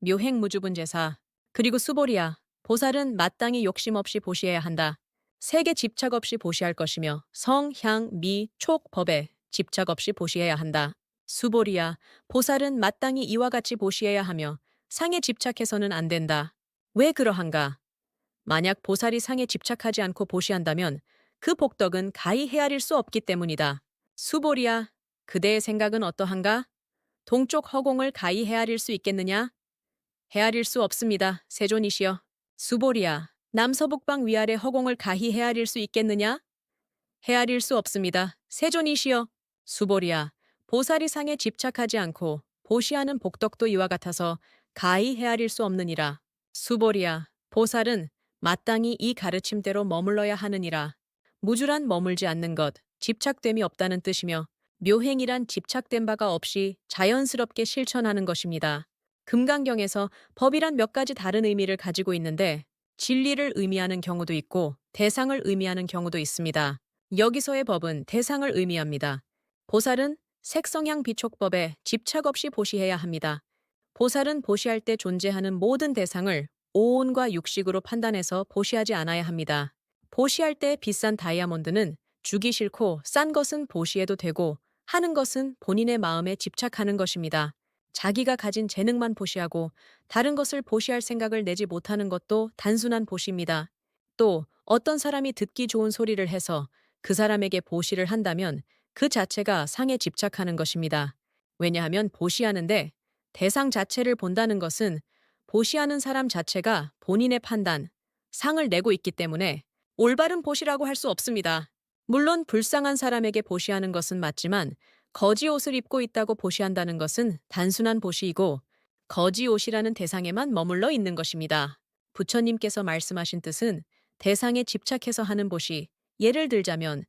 묘행무주분 제사, 그리고 수보리야, 보살은 마땅히 욕심 없이 보시해야 한다. 색에 집착 없이 보시할 것이며 성, 향, 미, 촉, 법에 집착 없이 보시해야 한다. 수보리야, 보살은 마땅히 이와 같이 보시해야 하며 상에 집착해서는 안 된다. 왜 그러한가? 만약 보살이 상에 집착하지 않고 보시한다면 그 복덕은 가히 헤아릴 수 없기 때문이다. 수보리야, 그대의 생각은 어떠한가? 동쪽 허공을 가히 헤아릴 수 있겠느냐? 헤아릴 수 없습니다. 세존이시여. 수보리야, 남서북방 위아래 허공을 가히 헤아릴 수 있겠느냐? 헤아릴 수 없습니다. 세존이시여. 수보리야, 보살이 상에 집착하지 않고 보시하는 복덕도 이와 같아서 가히 헤아릴 수 없느니라. 수보리야, 보살은 마땅히 이 가르침대로 머물러야 하느니라. 무주란 머물지 않는 것, 집착됨이 없다는 뜻이며 묘행이란 집착된 바가 없이 자연스럽게 실천하는 것입니다. 금강경에서 법이란 몇 가지 다른 의미를 가지고 있는데 진리를 의미하는 경우도 있고 대상을 의미하는 경우도 있습니다. 여기서의 법은 대상을 의미합니다. 보살은 색성향 비촉법에 집착 없이 보시해야 합니다. 보살은 보시할 때 존재하는 모든 대상을 오온과 육식으로 판단해서 보시하지 않아야 합니다. 보시할 때 비싼 다이아몬드는 주기 싫고 싼 것은 보시해도 되고 하는 것은 본인의 마음에 집착하는 것입니다. 자기가 가진 재능만 보시하고 다른 것을 보시할 생각을 내지 못하는 것도 단순한 보시입니다. 또 어떤 사람이 듣기 좋은 소리를 해서 그 사람에게 보시를 한다면 그 자체가 상에 집착하는 것입니다. 왜냐하면 보시하는데 대상 자체를 본다는 것은 보시하는 사람 자체가 본인의 판단, 상을 내고 있기 때문에 올바른 보시라고 할 수 없습니다. 물론 불쌍한 사람에게 보시하는 것은 맞지만 거지 옷을 입고 있다고 보시한다는 것은 단순한 보시이고 거지 옷이라는 대상에만 머물러 있는 것입니다. 부처님께서 말씀하신 뜻은 대상에 집착해서 하는 보시, 예를 들자면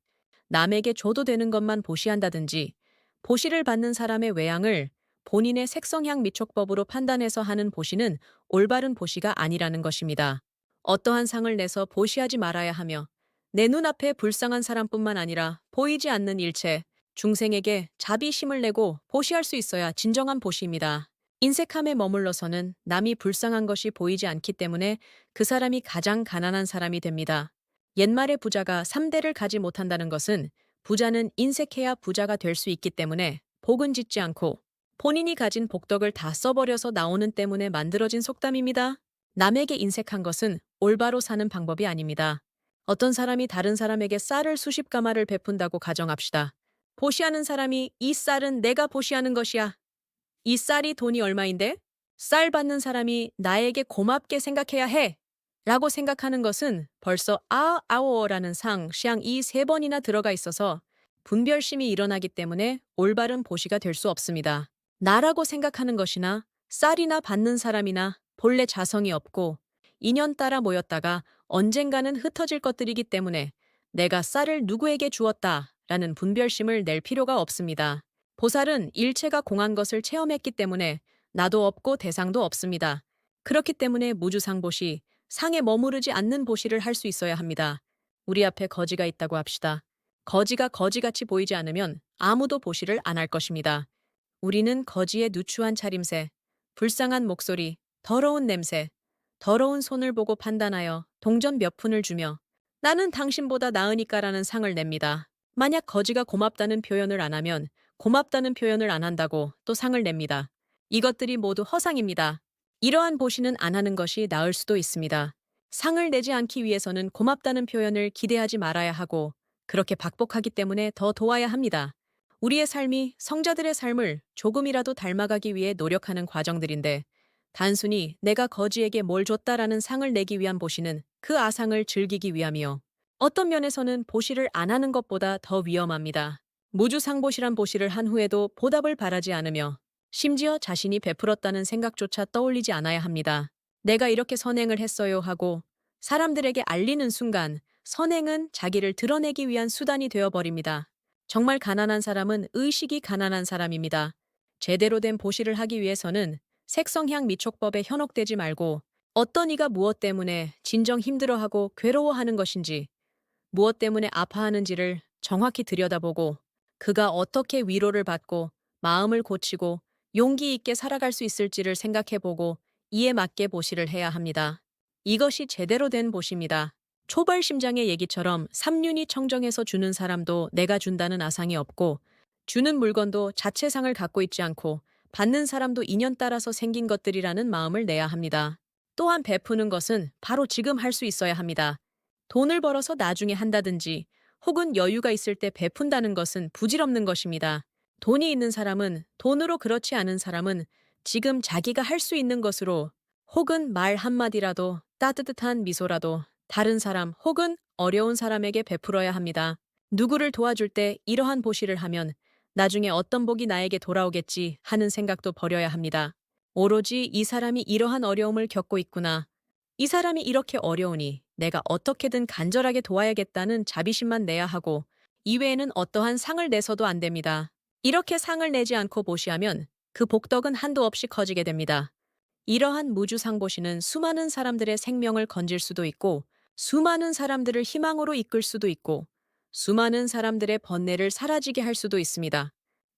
남에게 줘도 되는 것만 보시한다든지 보시를 받는 사람의 외양을 본인의 색성향 미촉법으로 판단해서 하는 보시는 올바른 보시가 아니라는 것입니다. 어떠한 상을 내서 보시하지 말아야 하며 내 눈앞에 불쌍한 사람뿐만 아니라 보이지 않는 일체, 중생에게 자비심을 내고 보시할 수 있어야 진정한 보시입니다. 인색함에 머물러서는 남이 불쌍한 것이 보이지 않기 때문에 그 사람이 가장 가난한 사람이 됩니다. 옛말에 부자가 3대를 가지 못한다는 것은 부자는 인색해야 부자가 될 수 있기 때문에 복은 짓지 않고 본인이 가진 복덕을 다 써버려서 나오는 때문에 만들어진 속담입니다. 남에게 인색한 것은 올바로 사는 방법이 아닙니다. 어떤 사람이 다른 사람에게 쌀을 수십 가마를 베푼다고 가정합시다. 보시하는 사람이 이 쌀은 내가 보시하는 것이야. 이 쌀이 돈이 얼마인데? 쌀 받는 사람이 나에게 고맙게 생각해야 해. 라고 생각하는 것은 벌써 아, 아오어라는 상, 시ang 이세 번이나 들어가 있어서 분별심이 일어나기 때문에 올바른 보시가 될 수 없습니다. 나라고 생각하는 것이나 쌀이나 받는 사람이나 본래 자성이 없고 인연 따라 모였다가 언젠가는 흩어질 것들이기 때문에 내가 쌀을 누구에게 주었다 라는 분별심을 낼 필요가 없습니다. 보살은 일체가 공한 것을 체험했기 때문에 나도 없고 대상도 없습니다. 그렇기 때문에 무주상보시, 상에 머무르지 않는 보시를 할 수 있어야 합니다. 우리 앞에 거지가 있다고 합시다. 거지가 거지같이 보이지 않으면 아무도 보시를 안 할 것입니다. 우리는 거지의 누추한 차림새, 불쌍한 목소리, 더러운 냄새, 더러운 손을 보고 판단하여 동전 몇 푼을 주며 나는 당신보다 나으니까라는 상을 냅니다. 만약 거지가 고맙다는 표현을 안 하면 고맙다는 표현을 안 한다고 또 상을 냅니다. 이것들이 모두 허상입니다. 이러한 보시는 안 하는 것이 나을 수도 있습니다. 상을 내지 않기 위해서는 고맙다는 표현을 기대하지 말아야 하고 그렇게 박복하기 때문에 더 도와야 합니다. 우리의 삶이 성자들의 삶을 조금이라도 닮아가기 위해 노력하는 과정들인데 단순히 내가 거지에게 뭘 줬다라는 상을 내기 위한 보시는 그 아상을 즐기기 위함이요. 어떤 면에서는 보시를 안 하는 것보다 더 위험합니다. 무주상보시란 보시를 한 후에도 보답을 바라지 않으며 심지어 자신이 베풀었다는 생각조차 떠올리지 않아야 합니다. 내가 이렇게 선행을 했어요 하고 사람들에게 알리는 순간 선행은 자기를 드러내기 위한 수단이 되어버립니다. 정말 가난한 사람은 의식이 가난한 사람입니다. 제대로 된 보시를 하기 위해서는 색성향 미촉법에 현혹되지 말고 어떤 이가 무엇 때문에 진정 힘들어하고 괴로워하는 것인지 무엇 때문에 아파하는지를 정확히 들여다보고 그가 어떻게 위로를 받고 마음을 고치고 용기 있게 살아갈 수 있을지를 생각해보고 이에 맞게 보시를 해야 합니다. 이것이 제대로 된 보시입니다. 초발 심장의 얘기처럼 삼륜이 청정해서 주는 사람도 내가 준다는 아상이 없고 주는 물건도 자체상을 갖고 있지 않고 받는 사람도 인연 따라서 생긴 것들이라는 마음을 내야 합니다. 또한 베푸는 것은 바로 지금 할 수 있어야 합니다. 돈을 벌어서 나중에 한다든지 혹은 여유가 있을 때 베푼다는 것은 부질없는 것입니다. 돈이 있는 사람은 돈으로 그렇지 않은 사람은 지금 자기가 할 수 있는 것으로 혹은 말 한마디라도 따뜻한 미소라도 다른 사람 혹은 어려운 사람에게 베풀어야 합니다. 누구를 도와줄 때 이러한 보시를 하면 나중에 어떤 복이 나에게 돌아오겠지 하는 생각도 버려야 합니다. 오로지 이 사람이 이러한 어려움을 겪고 있구나. 이 사람이 이렇게 어려우니 내가 어떻게든 간절하게 도와야겠다는 자비심만 내야 하고 이외에는 어떠한 상을 내서도 안 됩니다. 이렇게 상을 내지 않고 보시하면 그 복덕은 한도 없이 커지게 됩니다. 이러한 무주상보시는 수많은 사람들의 생명을 건질 수도 있고 수많은 사람들을 희망으로 이끌 수도 있고 수많은 사람들의 번뇌를 사라지게 할 수도 있습니다.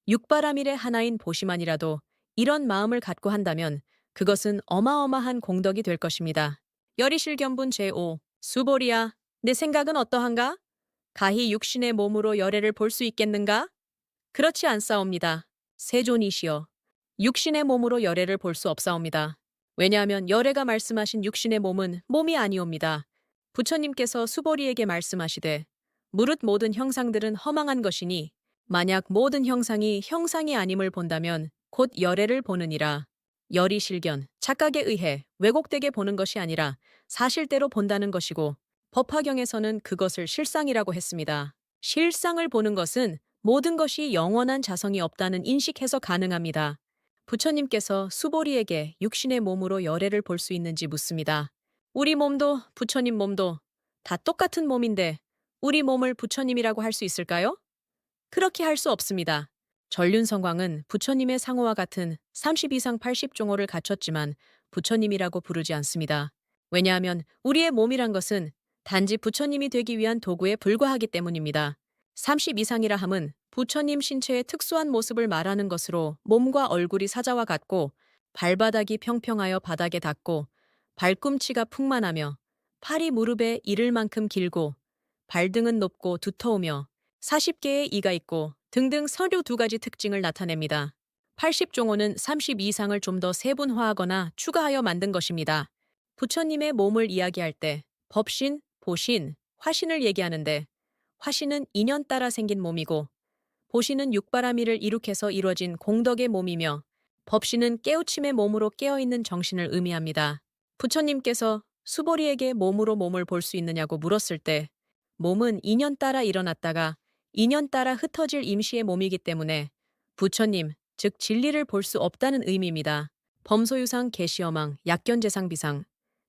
육바라밀의 하나인 보시만이라도 이런 마음을 갖고 한다면 그것은 어마어마한 공덕이 될 것입니다. 열이실 견분 제5 수보리야 내 생각은 어떠한가? 가히 육신의 몸으로 열애를 볼 수 있겠는가? 그렇지 않사옵니다. 세존이시여 육신의 몸으로 열애를 볼 수 없사옵니다. 왜냐하면 열애가 말씀하신 육신의 몸은 몸이 아니옵니다. 부처님께서 수보리에게 말씀하시되 무릇 모든 형상들은 허망한 것이니 만약 모든 형상이 형상이 아님을 본다면 곧 열애를 보느니라. 열이 실견, 착각에 의해 왜곡되게 보는 것이 아니라 사실대로 본다는 것이고 법화경에서는 그것을 실상이라고 했습니다. 실상을 보는 것은 모든 것이 영원한 자성이 없다는 인식해서 가능합니다. 부처님께서 수보리에게 육신의 몸으로 열애를 볼 수 있는지 묻습니다. 우리 몸도 부처님 몸도 다 똑같은 몸인데 우리 몸을 부처님이라고 할 수 있을까요? 그렇게 할 수 없습니다. 전륜성광은 부처님의 상호와 같은 30 이상 80종호를 갖췄지만 부처님이라고 부르지 않습니다. 왜냐하면 우리의 몸이란 것은 단지 부처님이 되기 위한 도구에 불과하기 때문입니다. 30 이상이라 함은 부처님 신체의 특수한 모습을 말하는 것으로 몸과 얼굴이 사자와 같고 발바닥이 평평하여 바닥에 닿고 발꿈치가 풍만하며 팔이 무릎에 이를 만큼 길고 발등은 높고 두터우며 40개의 이가 있고 등등 서류 두 가지 특징을 나타냅니다. 80종호는 30 이상을 좀 더 세분화하거나 추가하여 만든 것입니다. 부처님의 몸을 이야기할 때 법신, 보신, 화신을 얘기하는데 화신은 인연 따라 생긴 몸이고 보신은 육바라밀을 이룩해서 이루어진 공덕의 몸이며 법신은 깨우침의 몸으로 깨어있는 정신을 의미합니다. 부처님께서 수보리에게 몸으로 몸을 볼 수 있느냐고 물었을 때 몸은 인연 따라 일어났다가 인연 따라 흩어질 임시의 몸이기 때문에 부처님, 즉 진리를 볼 수 없다는 의미입니다. 범소유상 계시어망 약견재상 비상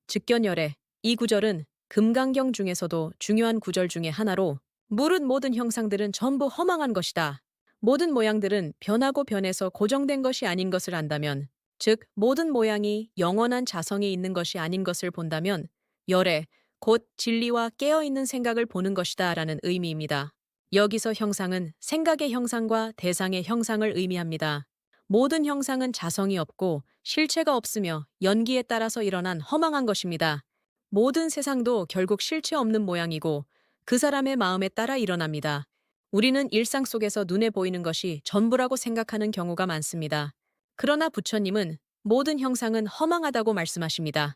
즉견열애 이 구절은 금강경 중에서도 중요한 구절 중의 하나로 무릇 모든 형상들은 전부 허망한 것이다. 모든 모양들은 변하고 변해서 고정된 것이 아닌 것을 안다면 즉 모든 모양이 영원한 자성이 있는 것이 아닌 것을 본다면 열애 곧 진리와 깨어있는 생각을 보는 것이다 라는 의미입니다. 여기서 형상은 생각의 형상과 대상의 형상을 의미합니다. 모든 형상은 자성이 없고 실체가 없으며 연기에 따라서 일어난 허망한 것입니다. 모든 세상도 결국 실체 없는 모양이고 그 사람의 마음에 따라 일어납니다. 우리는 일상 속에서 눈에 보이는 것이 전부라고 생각하는 경우가 많습니다. 그러나 부처님은 모든 형상은 허망하다고 말씀하십니다.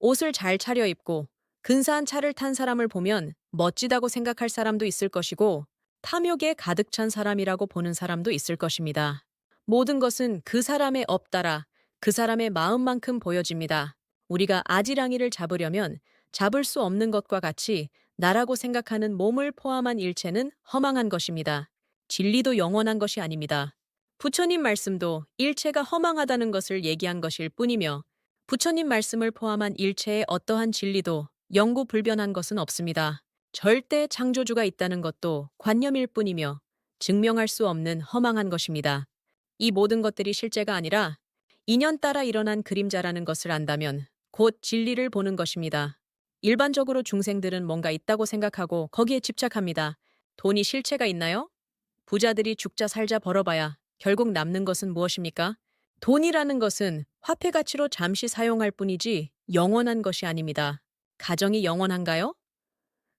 옷을 잘 차려입고 근사한 차를 탄 사람을 보면 멋지다고 생각할 사람도 있을 것이고 탐욕에 가득 찬 사람이라고 보는 사람도 있을 것입니다. 모든 것은 그 사람의 업 따라 그 사람의 마음만큼 보여집니다. 우리가 아지랑이를 잡으려면 잡을 수 없는 것과 같이 나라고 생각하는 몸을 포함한 일체는 허망한 것입니다. 진리도 영원한 것이 아닙니다. 부처님 말씀도 일체가 허망하다는 것을 얘기한 것일 뿐이며 부처님 말씀을 포함한 일체의 어떠한 진리도 영구 불변한 것은 없습니다. 절대 창조주가 있다는 것도 관념일 뿐이며 증명할 수 없는 허망한 것입니다. 이 모든 것들이 실제가 아니라 인연 따라 일어난 그림자라는 것을 안다면 곧 진리를 보는 것입니다. 일반적으로 중생들은 뭔가 있다고 생각하고 거기에 집착합니다. 돈이 실체가 있나요? 부자들이 죽자 살자 벌어봐야 결국 남는 것은 무엇입니까? 돈이라는 것은 화폐 가치로 잠시 사용할 뿐이지 영원한 것이 아닙니다. 가정이 영원한가요?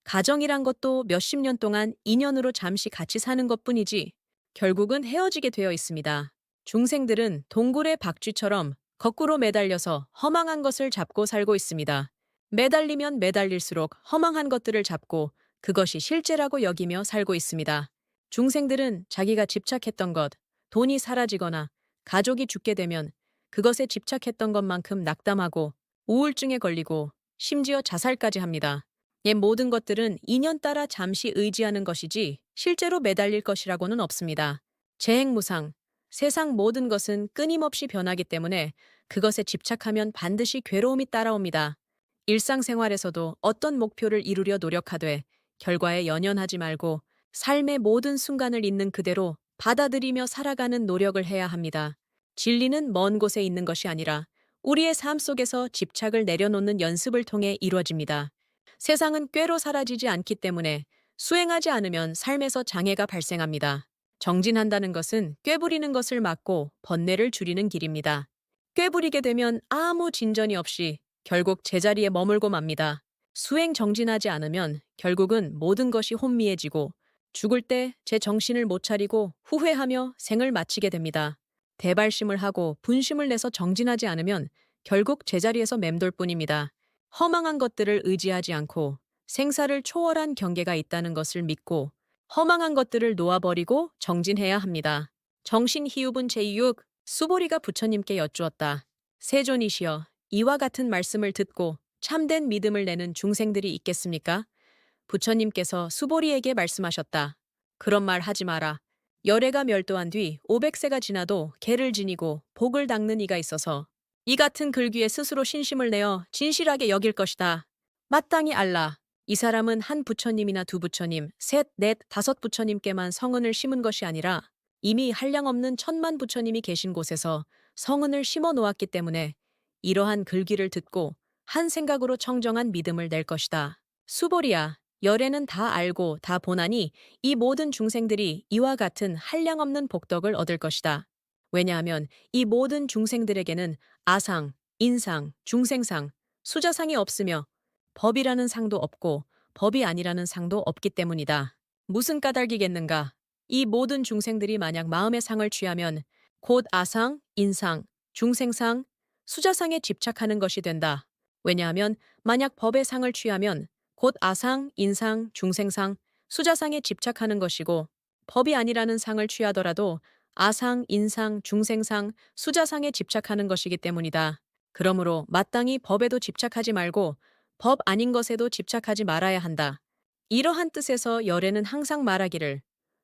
가정이란 것도 몇십 년 동안 인연으로 잠시 같이 사는 것 뿐이지 결국은 헤어지게 되어 있습니다. 중생들은 동굴의 박쥐처럼 거꾸로 매달려서 허망한 것을 잡고 살고 있습니다. 매달리면 매달릴수록 허망한 것들을 잡고 그것이 실제라고 여기며 살고 있습니다. 중생들은 자기가 집착했던 것, 돈이 사라지거나 가족이 죽게 되면 그것에 집착했던 것만큼 낙담하고 우울증에 걸리고 심지어 자살까지 합니다. 이 모든 것들은 인연 따라 잠시 의지하는 것이지 실제로 매달릴 것이라고는 없습니다. 재행무상, 세상 모든 것은 끊임없이 변하기 때문에 그것에 집착하면 반드시 괴로움이 따라옵니다. 일상생활에서도 어떤 목표를 이루려 노력하되 결과에 연연하지 말고 삶의 모든 순간을 있는 그대로 받아들이며 살아가는 노력을 해야 합니다. 진리는 먼 곳에 있는 것이 아니라 우리의 삶 속에서 집착을 내려놓는 연습을 통해 이루어집니다. 세상은 꾀로 사라지지 않기 때문에 수행하지 않으면 삶에서 장애가 발생합니다. 정진한다는 것은 꾀부리는 것을 막고 번뇌를 줄이는 길입니다. 꾀부리게 되면 아무 진전이 없이 결국 제자리에 머물고 맙니다. 수행 정진하지 않으면 결국은 모든 것이 혼미해지고 죽을 때 제 정신을 못 차리고 후회하며 생을 마치게 됩니다. 대발심을 하고 분심을 내서 정진하지 않으면 결국 제자리에서 맴돌 뿐입니다. 허망한 것들을 의지하지 않고 생사를 초월한 경계가 있다는 것을 믿고 허망한 것들을 놓아버리고 정진해야 합니다. 정신희흡은 제6 수보리가 부처님께 여쭈었다. 세존이시여 이와 같은 말씀을 듣고 참된 믿음을 내는 중생들이 있겠습니까? 부처님께서 수보리에게 말씀하셨다. 그런 말 하지 마라. 열애가 멸도한 뒤 500세가 지나도 개를 지니고 복을 닦는 이가 있어서 이 같은 글귀에 스스로 신심을 내어 진실하게 여길 것이다. 마땅히 알라. 이 사람은 한 부처님이나 두 부처님, 셋, 넷, 다섯 부처님께만 성은을 심은 것이 아니라 이미 한량 없는 천만 부처님이 계신 곳에서 성은을 심어 놓았기 때문에 이러한 글귀를 듣고 한 생각으로 청정한 믿음을 낼 것이다. 수보리야, 열애는 다 알고 다 보나니 이 모든 중생들이 이와 같은 한량 없는 복덕을 얻을 것이다. 왜냐하면 이 모든 중생들에게는 아상, 인상, 중생상, 수자상이 없으며 법이라는 상도 없고 법이 아니라는 상도 없기 때문이다. 무슨 까닭이겠는가? 이 모든 중생들이 만약 마음의 상을 취하면 곧 아상, 인상, 중생상, 수자상에 집착하는 것이 된다. 왜냐하면 만약 법의 상을 취하면 곧 아상, 인상, 중생상, 수자상에 집착하는 것이고 법이 아니라는 상을 취하더라도 아상, 인상, 중생상, 수자상에 집착하는 것이기 때문이다. 그러므로 마땅히 법에도 집착하지 말고 법 아닌 것에도 집착하지 말아야 한다. 이러한 뜻에서 열애는 항상 말하기를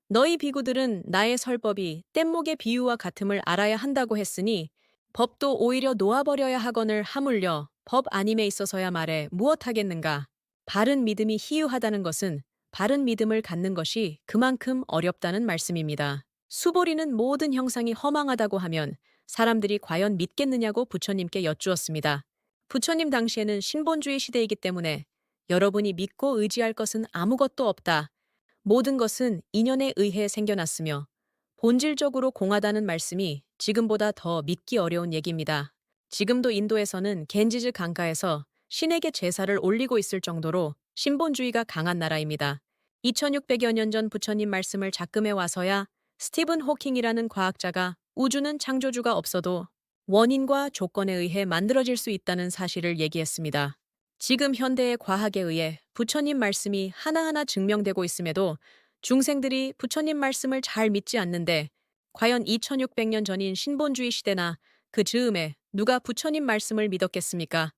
너희 비구들은 나의 설법이 뗏목의 비유와 같음을 알아야 한다고 했으니 법도 오히려 놓아버려야 하거늘 하물며 법 아님에 있어서야 말해 무엇하겠는가. 바른 믿음이 희유하다는 것은 바른 믿음을 갖는 것이 그만큼 어렵다는 말씀입니다. 수보리는 모든 형상이 허망하다고 하면 사람들이 과연 믿겠느냐고 부처님께 여쭈었습니다. 부처님 당시에는 신본주의 시대이기 때문에 여러분이 믿고 의지할 것은 아무것도 없다. 모든 것은 인연에 의해 생겨났으며 본질적으로 공하다는 말씀이 지금보다 더 믿기 어려운 얘기입니다. 지금도 인도에서는 겐지즈 강가에서 신에게 제사를 올리고 있을 정도로 신본주의가 강한 나라입니다. 2600여 년 전 부처님 말씀을 작금해 와서야 스티븐 호킹이라는 과학자가 우주는 창조주가 없어도 원인과 조건에 의해 만들어질 수 있다는 사실을 얘기했습니다. 지금 현대의 과학에 의해 부처님 말씀이 하나하나 증명되고 있음에도 중생들이 부처님 말씀을 잘 믿지 않는데 과연 2600년 전인 신본주의 시대나 그 즈음에 누가 부처님 말씀을 믿었겠습니까?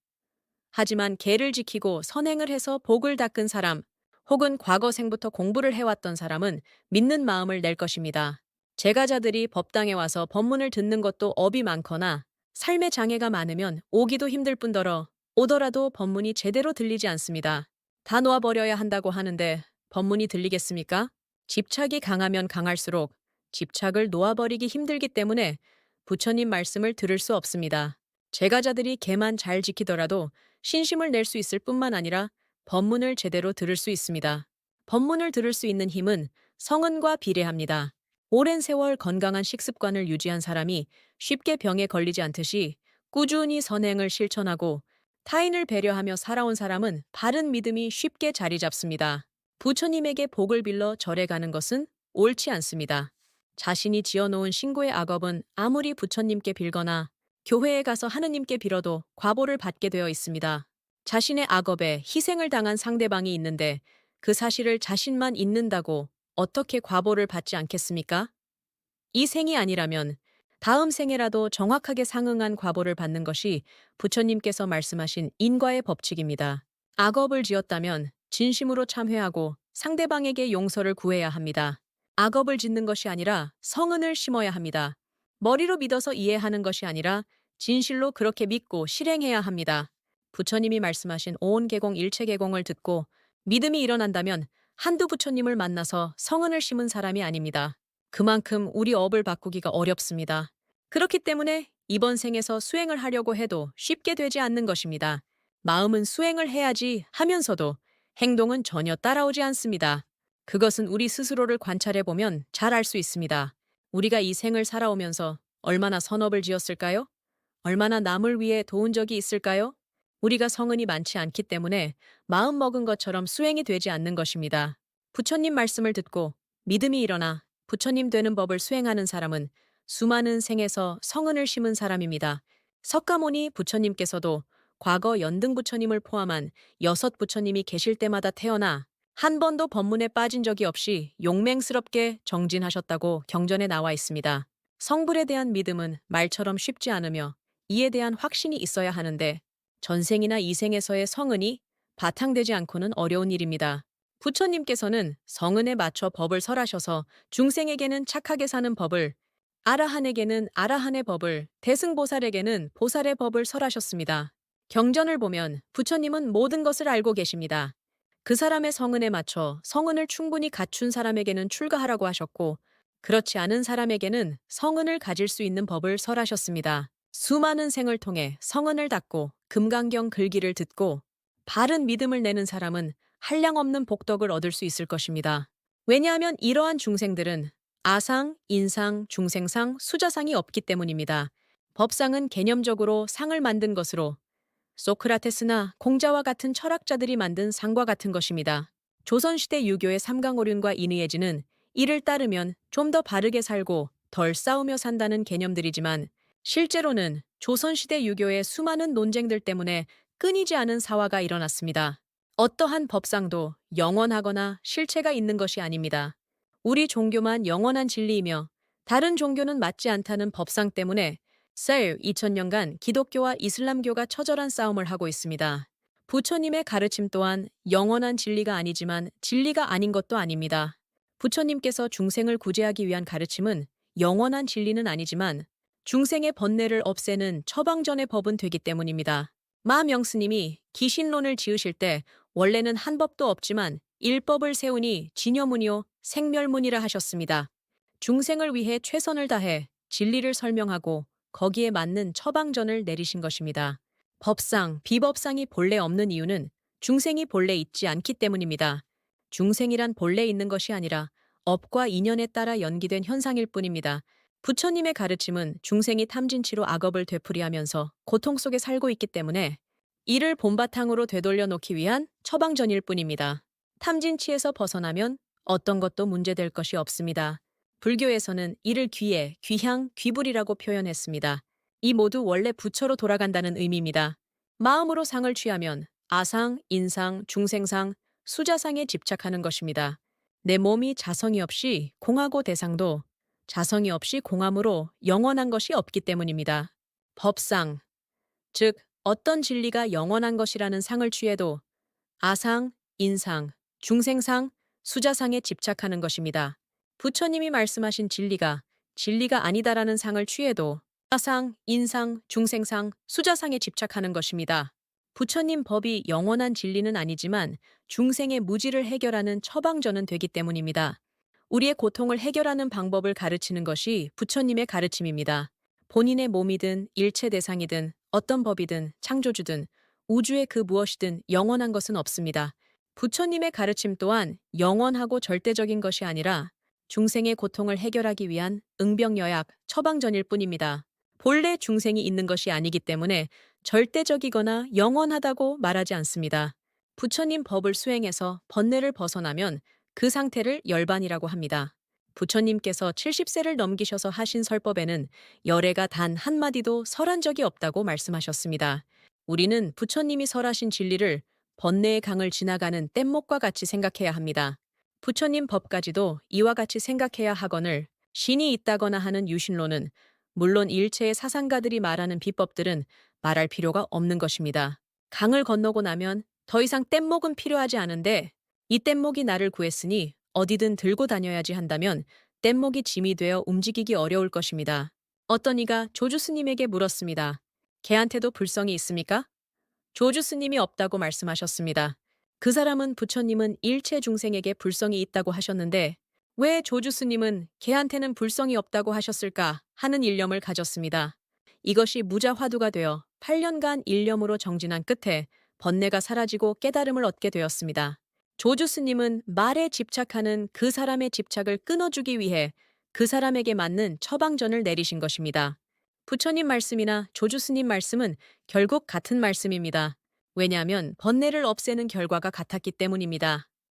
하지만 계를 지키고 선행을 해서 복을 닦은 사람 혹은 과거 생부터 공부를 해왔던 사람은 믿는 마음을 낼 것입니다. 제가자들이 법당에 와서 법문을 듣는 것도 업이 많거나 삶의 장애가 많으면 오기도 힘들 뿐더러 오더라도 법문이 제대로 들리지 않습니다. 다 놓아버려야 한다고 하는데 법문이 들리겠습니까? 집착이 강하면 강할수록 집착을 놓아버리기 힘들기 때문에 부처님 말씀을 들을 수 없습니다. 제가자들이 개만 잘 지키더라도 신심을 낼 수 있을 뿐만 아니라 법문을 제대로 들을 수 있습니다. 법문을 들을 수 있는 힘은 성은과 비례합니다. 오랜 세월 건강한 식습관을 유지한 사람이 쉽게 병에 걸리지 않듯이 꾸준히 선행을 실천하고 타인을 배려하며 살아온 사람은 바른 믿음이 쉽게 자리 잡습니다. 부처님에게 복을 빌러 절에 가는 것은 옳지 않습니다. 자신이 지어놓은 신고의 악업은 아무리 부처님께 빌거나 교회에 가서 하느님께 빌어도 과보를 받게 되어 있습니다. 자신의 악업에 희생을 당한 상대방이 있는데 그 사실을 자신만 잊는다고 어떻게 과보를 받지 않겠습니까? 이 생이 아니라면 다음 생에라도 정확하게 상응한 과보를 받는 것이 부처님께서 말씀하신 인과의 법칙입니다. 악업을 지었다면 진심으로 참회하고 상대방에게 용서를 구해야 합니다. 악업을 짓는 것이 아니라 성은을 심어야 합니다. 머리로 믿어서 이해하는 것이 아니라 진실로 그렇게 믿고 실행해야 합니다. 부처님이 말씀하신 온 개공 일체 개공을 듣고 믿음이 일어난다면 한두 부처님을 만나서 성은을 심은 사람이 아닙니다. 그만큼 우리 업을 바꾸기가 어렵습니다. 그렇기 때문에 이번 생에서 수행을 하려고 해도 쉽게 되지 않는 것입니다. 마음은 수행을 해야지 하면서도 행동은 전혀 따라오지 않습니다. 그것은 우리 스스로를 관찰해 보면 잘 알 수 있습니다. 우리가 이 생을 살아오면서 얼마나 선업을 지었을까요? 얼마나 남을 위해 도운 적이 있을까요? 우리가 성은이 많지 않기 때문에 마음 먹은 것처럼 수행이 되지 않는 것입니다. 부처님 말씀을 듣고 믿음이 일어나 부처님 되는 법을 수행하는 사람은 수많은 생에서 성은을 심은 사람입니다. 석가모니 부처님께서도 과거 연등 부처님을 포함한 여섯 부처님이 계실 때마다 태어나 한 번도 법문에 빠진 적이 없이 용맹스럽게 정진하셨다고 경전에 나와 있습니다. 성불에 대한 믿음은 말처럼 쉽지 않으며 이에 대한 확신이 있어야 하는데 전생이나 이생에서의 성은이 바탕되지 않고는 어려운 일입니다. 부처님께서는 성은에 맞춰 법을 설하셔서 중생에게는 착하게 사는 법을 아라한에게는 아라한의 법을 대승보살에게는 보살의 법을 설하셨습니다. 경전을 보면 부처님은 모든 것을 알고 계십니다. 그 사람의 성은에 맞춰 성은을 충분히 갖춘 사람에게는 출가하라고 하셨고 그렇지 않은 사람에게는 성은을 가질 수 있는 법을 설하셨습니다. 수많은 생을 통해 성은을 닦고 금강경 글기를 듣고 바른 믿음을 내는 사람은 한량없는 복덕을 얻을 수 있을 것입니다. 왜냐하면 이러한 중생들은 아상, 인상, 중생상, 수자상이 없기 때문입니다. 법상은 개념적으로 상을 만든 것으로 소크라테스나 공자와 같은 철학자들이 만든 상과 같은 것입니다. 조선시대 유교의 삼강오륜과 인의예지는 이를 따르면 좀 더 바르게 살고 덜 싸우며 산다는 개념들이지만 실제로는 조선시대 유교의 수많은 논쟁들 때문에 끊이지 않은 사화가 일어났습니다. 어떠한 법상도 영원하거나 실체가 있는 것이 아닙니다. 우리 종교만 영원한 진리이며 다른 종교는 맞지 않다는 법상 때문에 셀 2000년간 기독교와 이슬람교가 처절한 싸움을 하고 있습니다. 부처님의 가르침 또한 영원한 진리가 아니지만 진리가 아닌 것도 아닙니다. 부처님께서 중생을 구제하기 위한 가르침은 영원한 진리는 아니지만 중생의 번뇌를 없애는 처방전의 법은 되기 때문입니다. 마 명스님이 기신론을 지으실 때 원래는 한 법도 없지만 일법을 세우니 진여문이요 생멸문이라 하셨습니다. 중생을 위해 최선을 다해 진리를 설명하고 거기에 맞는 처방전을 내리신 것입니다. 법상, 비법상이 본래 없는 이유는 중생이 본래 있지 않기 때문입니다. 중생이란 본래 있는 것이 아니라 업과 인연에 따라 연기된 현상일 뿐입니다. 부처님의 가르침은 중생이 탐진치로 악업을 되풀이하면서 고통 속에 살고 있기 때문에 이를 본바탕으로 되돌려 놓기 위한 처방전일 뿐입니다. 탐진치에서 벗어나면 어떤 것도 문제될 것이 없습니다. 불교에서는 이를 귀에, 귀향, 귀불이라고 표현했습니다. 이 모두 원래 부처로 돌아간다는 의미입니다. 마음으로 상을 취하면 아상, 인상, 중생상, 수자상에 집착하는 것입니다. 내 몸이 자성이 없이 공하고 대상도 자성이 없이 공함으로 영원한 것이 없기 때문입니다. 법상, 즉 어떤 진리가 영원한 것이라는 상을 취해도 아상, 인상, 중생상, 수자상에 집착하는 것입니다. 부처님이 말씀하신 진리가 진리가 아니다라는 상을 취해도 아상, 인상, 중생상, 수자상에 집착하는 것입니다. 부처님 법이 영원한 진리는 아니지만 중생의 무지를 해결하는 처방전은 되기 때문입니다. 우리의 고통을 해결하는 방법을 가르치는 것이 부처님의 가르침입니다. 본인의 몸이든 일체 대상이든 어떤 법이든 창조주든 우주의 그 무엇이든 영원한 것은 없습니다. 부처님의 가르침 또한 영원하고 절대적인 것이 아니라 중생의 고통을 해결하기 위한 응병여약, 처방전일 뿐입니다. 본래 중생이 있는 것이 아니기 때문에 절대적이거나 영원하다고 말하지 않습니다. 부처님 법을 수행해서 번뇌를 벗어나면 그 상태를 열반이라고 합니다. 부처님께서 70세를 넘기셔서 하신 설법에는 열애가 단 한마디도 설한 적이 없다고 말씀하셨습니다. 우리는 부처님이 설하신 진리를 번뇌의 강을 지나가는 뗏목과 같이 생각해야 합니다. 부처님 법까지도 이와 같이 생각해야 하거늘 신이 있다거나 하는 유신론은 물론 일체의 사상가들이 말하는 비법들은 말할 필요가 없는 것입니다. 강을 건너고 나면 더 이상 뗏목은 필요하지 않은데 이 뗏목이 나를 구했으니 어디든 들고 다녀야지 한다면 뗏목이 짐이 되어 움직이기 어려울 것입니다. 어떤 이가 조주 스님에게 물었습니다. 개한테도 불성이 있습니까? 조주 스님이 없다고 말씀하셨습니다. 그 사람은 부처님은 일체 중생에게 불성이 있다고 하셨는데 왜 조주 스님은 개한테는 불성이 없다고 하셨을까 하는 일념을 가졌습니다. 이것이 무자화두가 되어 8년간 일념으로 정진한 끝에 번뇌가 사라지고 깨달음을 얻게 되었습니다. 조주 스님은 말에 집착하는 그 사람의 집착을 끊어주기 위해 그 사람에게 맞는 처방전을 내리신 것입니다. 부처님 말씀이나 조주 스님 말씀은 결국 같은 말씀입니다. 왜냐하면 번뇌를 없애는 결과가 같았기 때문입니다.